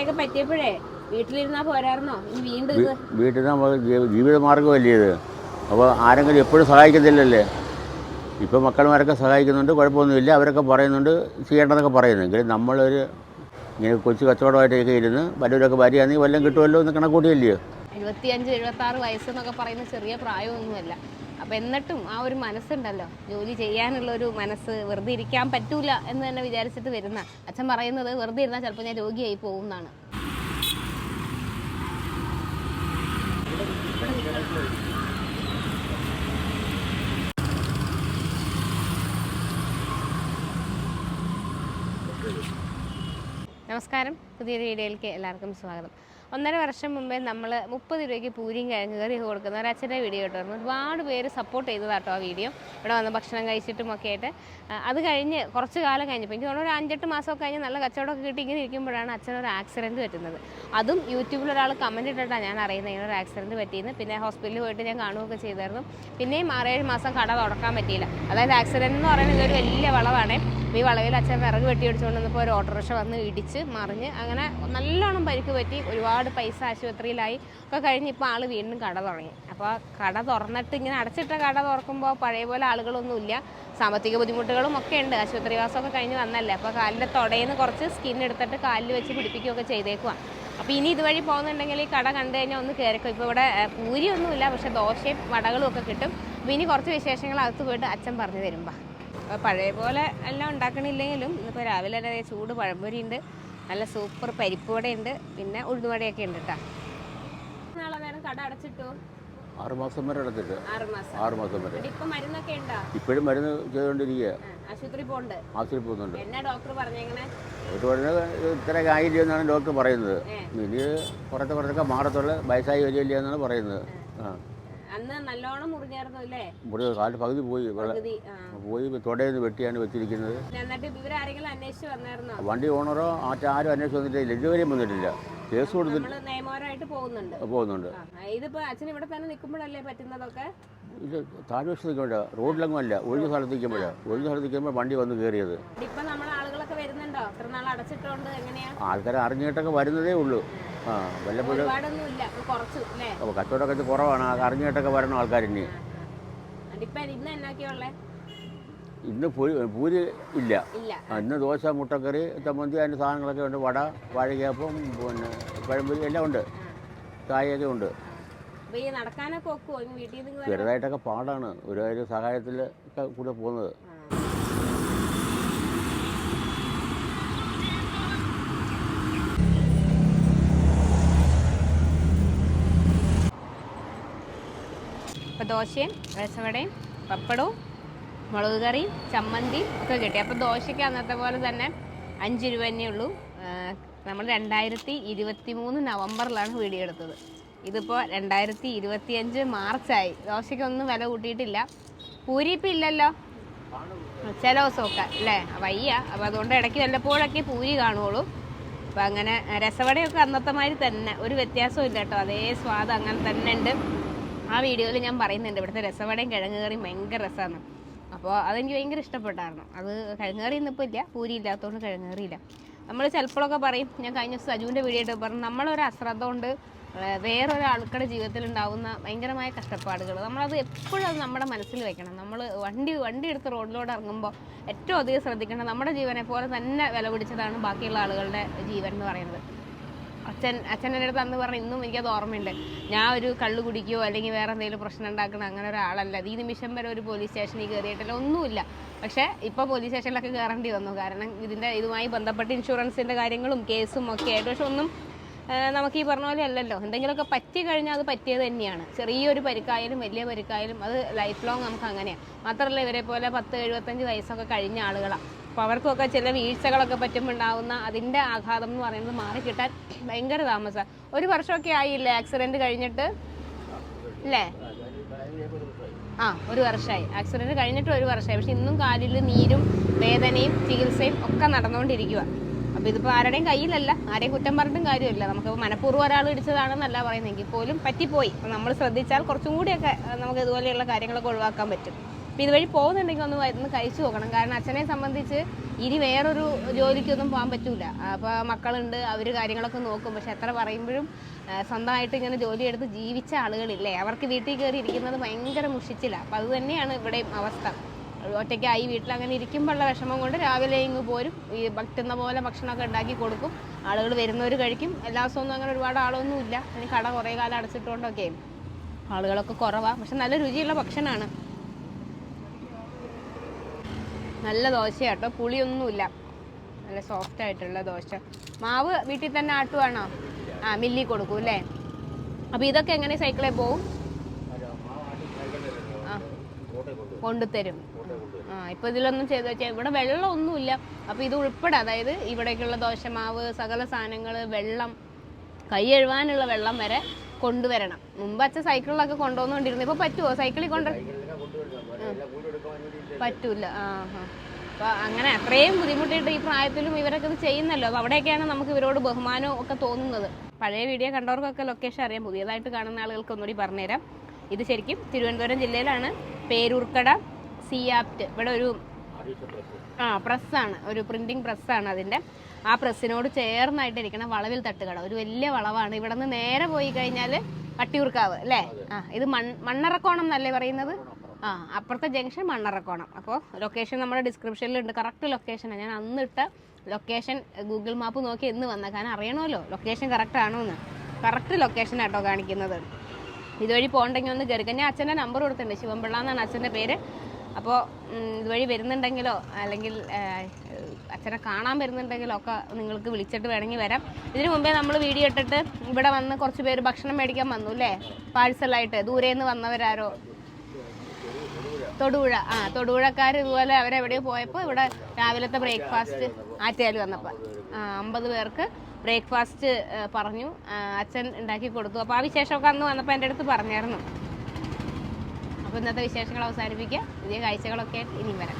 ഇത്രയൊക്കെ പറ്റിയപ്പോഴേ വീട്ടിലിരുന്നാ പോരായിരുന്നോ? ഇനി വീണ്ടും ഇത് വീട്ടിൽ നമ്മൾ ജീവിത മാർഗമല്ലേ ഇത്? അപ്പോൾ ആരെങ്കിലും എപ്പോഴും സഹായിക്കത്തില്ലല്ലേ? ഇപ്പോൾ മക്കളുമാരൊക്കെ സഹായിക്കുന്നുണ്ട് കുഴപ്പമൊന്നുമില്ല. അവരൊക്കെ പറയുന്നുണ്ട് ചെയ്യേണ്ടതൊക്കെ പറയുന്നു. എങ്കിലും നമ്മളൊരു ഇങ്ങനെ കൊച്ചു കച്ചവടമായിട്ടൊക്കെ ഇരുന്ന് വല്ലവരൊക്കെ ഭാര്യയാണെങ്കിൽ വല്ലതും കിട്ടുമല്ലോ എന്ന് കണക്കൂട്ടിയല്ലയോ എഴുപത്തിയഞ്ച് എഴുപത്തി ആറ് വയസ്സെന്നൊക്കെ പറയുന്ന ചെറിയ പ്രായമൊന്നുമല്ല. അപ്പം എന്നിട്ടും ആ ഒരു മനസ്സുണ്ടല്ലോ. ജോലി ചെയ്യാനുള്ള ഒരു മനസ്സ് വെറുതെ ഇരിക്കാൻ പറ്റൂല എന്ന് തന്നെ വിചാരിച്ചിട്ട് വരുന്ന. അച്ഛൻ പറയുന്നത് വെറുതെ ഇരുന്നാൽ ചിലപ്പോൾ ഞാൻ രോഗിയായി പോകും എന്നാണ്. നമസ്കാരം. പുതിയൊരു വീഡിയോയിലേക്ക് എല്ലാവർക്കും സ്വാഗതം. ഒന്നര വർഷം മുമ്പേ നമ്മൾ മുപ്പത് രൂപയ്ക്ക് പൂരിയും കിഴങ്ങ് കറി കൊടുക്കുന്ന ഒരു അച്ഛന്റെ വീഡിയോ ഇട്ടായിരുന്നു ഒരുപാട് പേര് സപ്പോർട്ട് ചെയ്തതാട്ടോ ആ വീഡിയോ. ഇവിടെ വന്ന് ഭക്ഷണം കഴിച്ചിട്ടും ഒക്കെ ആയിട്ട്. അത് കഴിഞ്ഞ് കുറച്ച് കാലം കഴിഞ്ഞപ്പോൾ എനിക്ക് തോന്നുന്നു ഒരു അഞ്ചെട്ട് മാസമൊക്കെ കഴിഞ്ഞ് നല്ല കച്ചവടമൊക്കെ കിട്ടി ഇങ്ങനെ ഇരിക്കുമ്പോഴാണ് അച്ഛനൊരു ആക്സിഡന്റ് പറ്റുന്നത്. അതും യൂട്യൂബിൽ ഒരാൾ കമന്റ് ഇട്ടിട്ടാണ് ഞാൻ അറിയുന്നത് ഇങ്ങനെ ഒരു ആക്സിഡന്റ് പറ്റിയെന്ന്. പിന്നെ ഹോസ്പിറ്റലിൽ പോയിട്ട് ഞാൻ കാണുകയൊക്കെ ചെയ്തായിരുന്നു. പിന്നെയും ആറേഴ് മാസം കട തുടക്കാൻ പറ്റിയില്ല. അതായത് ആക്സിഡന്റ് എന്ന് പറയുന്നത് ഇതൊരു വലിയ വളവാണ്. ഈ വളവിൽ അച്ഛൻ വിറക് വെട്ടി അടിച്ചുകൊണ്ട് വന്നപ്പോൾ ഒരു ഓട്ടോറിക്ഷ വന്ന് ഇടിച്ച് മറിഞ്ഞ് അങ്ങനെ നല്ലോണം പരിക്ക് പറ്റി ഒരുപാട് പൈസ ആശുപത്രിയിലായി. ഒക്കെ കഴിഞ്ഞ് ഇപ്പോൾ ആൾ വീണ്ടും കട തുടങ്ങി. അപ്പോൾ കട തുറന്നിട്ട് ഇങ്ങനെ അടച്ചിട്ട കട തുറക്കുമ്പോൾ പഴയ പോലെ ആളുകളൊന്നുമില്ല. സാമ്പത്തിക ബുദ്ധിമുട്ടുകളും ഒക്കെ ഉണ്ട്. ആശുപത്രിവാസമൊക്കെ കഴിഞ്ഞ് വന്നല്ലേ. അപ്പോൾ കാലിന്റെ തുടയിൽ കുറച്ച് സ്കിൻ എടുത്തിട്ട് കാലിൽ വെച്ച് പിടിപ്പിക്കുകയൊക്കെ ചെയ്തേക്കുവാ. അപ്പോൾ ഇനി ഇതുവഴി പോകുന്നുണ്ടെങ്കിൽ ഈ കട കണ്ടു കഴിഞ്ഞാൽ ഒന്ന് കയറിക്കും ഇപ്പോൾ ഇവിടെ പൂരിയൊന്നുമില്ല. പക്ഷേ ദോശയും വടകളും ഒക്കെ കിട്ടും. അപ്പോൾ ഇനി കുറച്ച് വിശേഷങ്ങൾ അകത്ത് പോയിട്ട് അച്ഛൻ പറഞ്ഞു തരുമ്പോൾ അപ്പോൾ പഴയ പോലെ എല്ലാം ഉണ്ടാക്കണില്ലെങ്കിലും ഇന്നിപ്പോൾ രാവിലെ തന്നെ ചൂട് പഴംപൊരി ഉണ്ട് നല്ല സൂപ്പർ പരിപ്പ് വട ഉണ്ട് പിന്നെ ഉഴുന്നുവടയൊക്കെ ഉണ്ട് കേട്ടോ നാളെ നേരം കട അടച്ചിട്ടു? ആറ് മാസം വരെ അടച്ചിട്ട്. ആറ് മാസം. ആറ് മാസം വരെ. ഇപ്പൊ മരുന്നൊക്കെ ഉണ്ടോ? ഇപ്പോഴും മരുന്ന് ചെയ്തുകൊണ്ടിരിക്കുക ആശുപത്രി പോണ്ട് ആശുപത്രി പോകുന്നുണ്ട് എന്നാ ഡോക്ടർ ആയില്ല എന്നാണ് ഡോക്ടർ പറയുന്നത്. ഇനി കുറച്ച് കുറച്ചൊക്കെ മാറത്തുള്ള വയസ്സായി വരില്ല എന്നാണ് പറയുന്നത്. ആ. അന്ന് നല്ലോണം മുറിഞ്ഞായിരുന്നു അല്ലേ? മുറി കാൽ പകുതി പോയി. പകുതി ആ. പോയി തുടയിൽ നിന്ന് വെട്ടിയാണ് വെച്ചിരിക്കുന്നത്. എന്നിട്ട് ഇവരാരെങ്കിലും അന്വേഷിച്ച് വന്നായിരുന്നോ? വണ്ടി ഓണറോ ആറ്റ ആരും അന്വേഷിച്ച് വന്നിട്ടില്ല. ഇതുവരെയും വന്നിട്ടില്ല. കേസ് കൊടുത്തിട്ട് നമ്മൾ നിയമപരമായിട്ട് പോകുന്നുണ്ട്. പോകുന്നുണ്ട്. ആ, ഇതിപ്പോ അച്ഛൻ ഇവിടെ തന്നെ നിൽക്കുമ്പോഴല്ലേ പറ്റുന്നതൊക്കെ? ഇത് താഴ്വശത്ത് നിൽക്കുമ്പോഴാണ് റോഡിലൊന്നും അല്ല ഒഴിഞ്ഞ സ്ഥലത്ത് നിൽക്കുമ്പോഴാണ് ഒഴിഞ്ഞ സ്ഥലത്ത് നിൽക്കുമ്പോൾ വണ്ടി വന്ന് കയറിയത്. ഇപ്പൊ നമ്മളെ ആളുകളൊക്കെ വരുന്നുണ്ടോ? ഇത്ര നാൾ അടച്ചിട്ടോണ്ട്? എങ്ങനെയാ? ആൾക്കാരെ അറിഞ്ഞിട്ടൊക്കെ വരുന്നതേ ഉള്ളൂ. ആ വല്ലപ്പോഴും അപ്പോൾ കച്ചവടമൊക്കെ കുറവാണ്. അറിഞ്ഞിട്ടൊക്കെ വരണം ആൾക്കാർ ഇനി. ഇന്ന് പൂരി പൂരി ഇല്ല. ഇന്ന് ദോശ മുട്ടക്കറി ചമ്മന്തി അതിന്റെ സാധനങ്ങളൊക്കെ ഉണ്ട്. വട വാഴകപ്പം പിന്നെ പഴംപൊരി എല്ലാം ഉണ്ട്. ചായയൊക്കെ ഉണ്ട്. ചെറുതായിട്ടൊക്കെ പാടാണ്. ഒരു സഹായത്തിൽ കൂടെ പോകുന്നത് ഇപ്പൊ ദോശയും രസവടയും പപ്പടവും മുളക് കറിയും ചമ്മന്തിയും ഒക്കെ കിട്ടി. അപ്പോൾ ദോശയ്ക്ക് അന്നത്തെ പോലെ തന്നെ അഞ്ച് രൂപ തന്നെ ഉള്ളൂ. നമ്മൾ രണ്ടായിരത്തി ഇരുപത്തി മൂന്ന് നവംബറിലാണ് വീഡിയോ എടുത്തത്. ഇതിപ്പോൾ രണ്ടായിരത്തി ഇരുപത്തി അഞ്ച് മാർച്ചായി. ദോശയ്ക്കൊന്നും വില കൂട്ടിയിട്ടില്ല. പൂരി ഇല്ലല്ലോ? ചില ദിവസമൊക്കെ അല്ലേ? വയ്യ. അപ്പോൾ അതുകൊണ്ട് ഇടയ്ക്ക് വല്ലപ്പോഴൊക്കെ പൂരി കാണുള്ളൂ അപ്പോൾ അങ്ങനെ രസവടയൊക്കെ അന്നത്തെ മാതിരി തന്നെ. ഒരു വ്യത്യാസവും ഇല്ല കേട്ടോ. അതേ സ്വാദ് അങ്ങനെ തന്നെ ഉണ്ട്. ആ വീഡിയോയിൽ ഞാൻ പറയുന്നുണ്ട്. ഇവിടുത്തെ രസവടയും കിഴങ്ങ് കറിയും ഭയങ്കര രസമാണ് അപ്പോൾ അതെനിക്ക് ഭയങ്കര ഇഷ്ടപ്പെട്ടായിരുന്നു. അത് കിഴങ്ങ് കറി ഇന്നിപ്പോൾ ഇല്ല. പൂരി ഇല്ലാത്തതുകൊണ്ട് കിഴങ്ങ് കറിയില്ല നമ്മൾ ചിലപ്പോഴൊക്കെ പറയും ഞാൻ കഴിഞ്ഞ സജുവിന്റെ വീഡിയോ ഇട്ട്. പറഞ്ഞു നമ്മളൊരു അശ്രദ്ധ കൊണ്ട് വേറൊരാൾക്കുടെ ജീവിതത്തിൽ ഉണ്ടാവുന്ന ഭയങ്കരമായ കഷ്ടപ്പാടുകൾ നമ്മളത് എപ്പോഴും അത് നമ്മുടെ മനസ്സിൽ വെക്കണം. നമ്മൾ വണ്ടി വണ്ടി എടുത്ത് റോഡിലൂടെ ഇറങ്ങുമ്പോൾ ഏറ്റവും അധികം ശ്രദ്ധിക്കേണ്ടത് നമ്മുടെ ജീവനെ പോലെ തന്നെ വില പിടിച്ചതാണ് ബാക്കിയുള്ള ആളുകളുടെ ജീവൻ എന്ന് പറയുന്നത്. അച്ഛൻ അച്ഛൻ എന്റെ അടുത്ത് അന്ന് പറഞ്ഞു ഇന്നും എനിക്കത് ഓർമ്മയുണ്ട്. ഞാൻ ഒരു കള്ളു കുടിക്കുകയോ അല്ലെങ്കിൽ വേറെ എന്തെങ്കിലും പ്രശ്നം ഉണ്ടാക്കണം അങ്ങനെ ഒരാളല്ല. ഈ നിമിഷം വരെ ഒരു പോലീസ് സ്റ്റേഷനിൽ കയറിയിട്ടില്ല ഒന്നുമില്ല. പക്ഷേ ഇപ്പോൾ പോലീസ് സ്റ്റേഷനിലൊക്കെ കയറേണ്ടി വന്നു. കാരണം ഇതിന്റെ ഇതുമായി ബന്ധപ്പെട്ട് ഇൻഷുറൻസിന്റെ കാര്യങ്ങളും കേസും ഒക്കെ ആയിട്ട്. പക്ഷെ ഒന്നും നമുക്ക് ഈ പറഞ്ഞ പോലെ അല്ലല്ലോ. എന്തെങ്കിലുമൊക്കെ പറ്റി കഴിഞ്ഞാൽ അത് പറ്റിയത് തന്നെയാണ്. ചെറിയൊരു പരിക്കായാലും വലിയ പരിക്കായാലും അത് ലൈഫ് ലോങ് നമുക്ക് അങ്ങനെയാണ് മാത്രമല്ല ഇവരെ പോലെ പത്ത് എഴുപത്തഞ്ച് വയസ്സൊക്കെ കഴിഞ്ഞ ആളുകളാണ് അപ്പോൾ അവർക്കൊക്കെ ചില വീഴ്ചകളൊക്കെ പറ്റുമ്പോൾ ഉണ്ടാവുന്ന അതിന്റെ ആഘാതം എന്ന് പറയുന്നത് മാറി മാറിക്കിട്ടാൻ ഭയങ്കര താമസമാണ് ഒരു വർഷമൊക്കെ ആയില്ലേ ആക്സിഡന്റ് കഴിഞ്ഞിട്ട്? അല്ലേ ആ ഒരു വർഷമായി ആക്സിഡന്റ് കഴിഞ്ഞിട്ട് ഒരു വർഷമായി പക്ഷെ ഇന്നും കാലിൽ നീരും വേദനയും ചികിത്സയും ഒക്കെ നടന്നുകൊണ്ടിരിക്കുക അപ്പോൾ ഇതിപ്പോൾ ആരുടെയും കയ്യിലല്ല. ആരെയും കുറ്റം പറഞ്ഞിട്ടും കാര്യമില്ല. നമുക്ക് മനഃപൂർവം ഒരാൾ ഇടിച്ചതാണെന്നല്ല പറയുന്നെങ്കിൽ പോലും പറ്റിപ്പോയി. നമ്മൾ ശ്രദ്ധിച്ചാൽ കുറച്ചും കൂടിയൊക്കെ നമുക്ക് ഇതുപോലെയുള്ള കാര്യങ്ങളൊക്കെ ഒഴിവാക്കാൻ പറ്റും. അപ്പോൾ ഇതുവഴി പോകുന്നുണ്ടെങ്കിൽ ഒന്ന് ഒന്ന് കഴിച്ചു നോക്കണം. കാരണം അച്ഛനെ സംബന്ധിച്ച് ഇനി വേറൊരു ജോലിക്കൊന്നും പോകാൻ പറ്റൂല. അപ്പോൾ മക്കളുണ്ട് അവർ കാര്യങ്ങളൊക്കെ നോക്കും. പക്ഷെ എത്ര പറയുമ്പോഴും സ്വന്തമായിട്ട് ഇങ്ങനെ ജോലിയെടുത്ത് ജീവിച്ച ആളുകളില്ലേ അവർക്ക് വീട്ടിൽ കയറി ഇരിക്കുന്നത് ഭയങ്കര മുഷിച്ചില്ല അപ്പം അത് തന്നെയാണ് ഇവിടെയും അവസ്ഥ. ഒറ്റയ്ക്കായി വീട്ടിൽ അങ്ങനെ ഇരിക്കുമ്പോഴുള്ള വിഷമം കൊണ്ട് രാവിലെ ഇങ്ങ് പോരും. ഈ പറ്റുന്ന പോലെ ഭക്ഷണമൊക്കെ ഉണ്ടാക്കി കൊടുക്കും. ആളുകൾ വരുന്നവർ കഴിക്കും. എല്ലാ ദിവസമൊന്നും അങ്ങനെ ഒരുപാട് ആളൊന്നും ഇല്ല. ഇനി കട കുറേ കാലം അടച്ചിട്ടുകൊണ്ടൊക്കെ ആളുകളൊക്കെ കുറവാണ് പക്ഷെ നല്ല രുചിയുള്ള ഭക്ഷണമാണ് നല്ല ദോശയാട്ടോ. പുളിയൊന്നുമില്ല. നല്ല സോഫ്റ്റ് ആയിട്ടുള്ള ദോശ. മാവ് വീട്ടിൽ തന്നെ ആട്ടുവാണോ? ആ മില്ലി കൊടുക്കും അല്ലേ? അപ്പോൾ ഇതൊക്കെ എങ്ങനെ സൈക്കിളിൽ പോവും? കൊണ്ടുതരും. ആ ഇപ്പൊ ഇതിലൊന്നും ചെയ്ത് വെച്ചാൽ ഇവിടെ വെള്ളം ഒന്നുമില്ല അപ്പൊ ഇത് ഉൾപ്പെടെ അതായത് ഇവിടേക്കുള്ള ദോശമാവ് സകല സാധനങ്ങൾ വെള്ളം കൈ എഴുവാനുള്ള വെള്ളം വരെ കൊണ്ടുവരണം. മുമ്പ് അച്ഛൻ സൈക്കിളിലൊക്കെ കൊണ്ടുവന്നുകൊണ്ടിരുന്നു ഇപ്പൊ പറ്റുമോ സൈക്കിളിൽ കൊണ്ട് പറ്റൂല. ആ ആ അപ്പൊ അങ്ങനെ അത്രയും ബുദ്ധിമുട്ടിയിട്ട് ഈ പ്രായത്തിലും ഇവരൊക്കെ ഇത് ചെയ്യുന്നല്ലോ. അപ്പൊ അവിടെയൊക്കെയാണ് നമുക്ക് ഇവരോട് ബഹുമാനവും ഒക്കെ തോന്നുന്നത്. പഴയ വീഡിയോ കണ്ടവർക്കൊക്കെ ലൊക്കേഷൻ അറിയാം. പുതിയതായിട്ട് കാണുന്ന ആളുകൾക്ക് ഒന്നുകൂടി പറഞ്ഞുതരാം. ഇത് ശരിക്കും തിരുവനന്തപുരം ജില്ലയിലാണ്. പേരൂർക്കട സിയാപ്റ്റ്. ഇവിടെ ഒരു ആ പ്രസ്സാണ്. ഒരു പ്രിന്റിംഗ് പ്രസ്സാണ് അതിന്റെ ആ പ്രസ്സിനോട് ചേർന്നായിട്ട് ഇരിക്കുന്ന വളവിൽ തട്ടുകട. ഒരു വലിയ വളവാണ്. ഇവിടെ നിന്ന് നേരെ പോയി കഴിഞ്ഞാൽ വട്ടിയൂർക്കാവ് അല്ലേ? ആ ഇത് മൺ മണ്ണറക്കോണം എന്നല്ലേ പറയുന്നത്? ആ അപ്പുറത്തെ ജംഗ്ഷൻ മണ്ണറക്കോണം അപ്പോൾ ലൊക്കേഷൻ നമ്മുടെ ഡിസ്ക്രിപ്ഷനിലുണ്ട് കറക്റ്റ് ലൊക്കേഷനാണ് ഞാൻ അന്നിട്ട് ലൊക്കേഷൻ ഗൂഗിൾ മാപ്പ് നോക്കി എന്ന് വന്ന. കാരണം അറിയണമല്ലോ ലൊക്കേഷൻ കറക്റ്റ് ആണോ എന്ന് കറക്റ്റ് ലൊക്കേഷൻ ആട്ടോ കാണിക്കുന്നത്. ഇതുവഴി പോകണ്ടെങ്കിൽ ഒന്ന് കയറി ഞാൻ അച്ഛന്റെ നമ്പർ കൊടുത്തിട്ടുണ്ട്. ശിവൻപിള്ള എന്നാണ് അച്ഛന്റെ പേര്. അപ്പോൾ ഇതുവഴി വരുന്നുണ്ടെങ്കിലോ അല്ലെങ്കിൽ അച്ഛനെ കാണാൻ വരുന്നുണ്ടെങ്കിലോ ഒക്കെ നിങ്ങൾക്ക് വിളിച്ചിട്ട് വേണമെങ്കിൽ വരാം. ഇതിനു മുമ്പേ നമ്മൾ വീഡിയോ ഇട്ടിട്ട് ഇവിടെ വന്ന് കുറച്ച് പേര് ഭക്ഷണം മേടിക്കാൻ വന്നു അല്ലേ? പാഴ്സലായിട്ട് ദൂരെ നിന്ന് വന്നവരാരോ? തൊടുപുഴ ആ തൊടുപുഴക്കാർ ഇതുപോലെ അവരെവിടെയോ പോയപ്പോൾ ഇവിടെ രാവിലത്തെ ബ്രേക്ക്ഫാസ്റ്റ് ആറ്റയാൽ വന്നപ്പോൾ അമ്പത് പേർക്ക് ബ്രേക്ക്ഫാസ്റ്റ് പറഞ്ഞു. അച്ഛൻ ഉണ്ടാക്കി കൊടുത്തു. അപ്പോൾ ആ വിശേഷമൊക്കെ അന്ന് വന്നപ്പോൾ എന്റെ അടുത്ത് പറഞ്ഞായിരുന്നു. അപ്പോൾ ഇന്നത്തെ വിശേഷങ്ങൾ അവസാനിപ്പിക്കുക പുതിയ കാഴ്ചകളൊക്കെ ഇനിയും വരാം.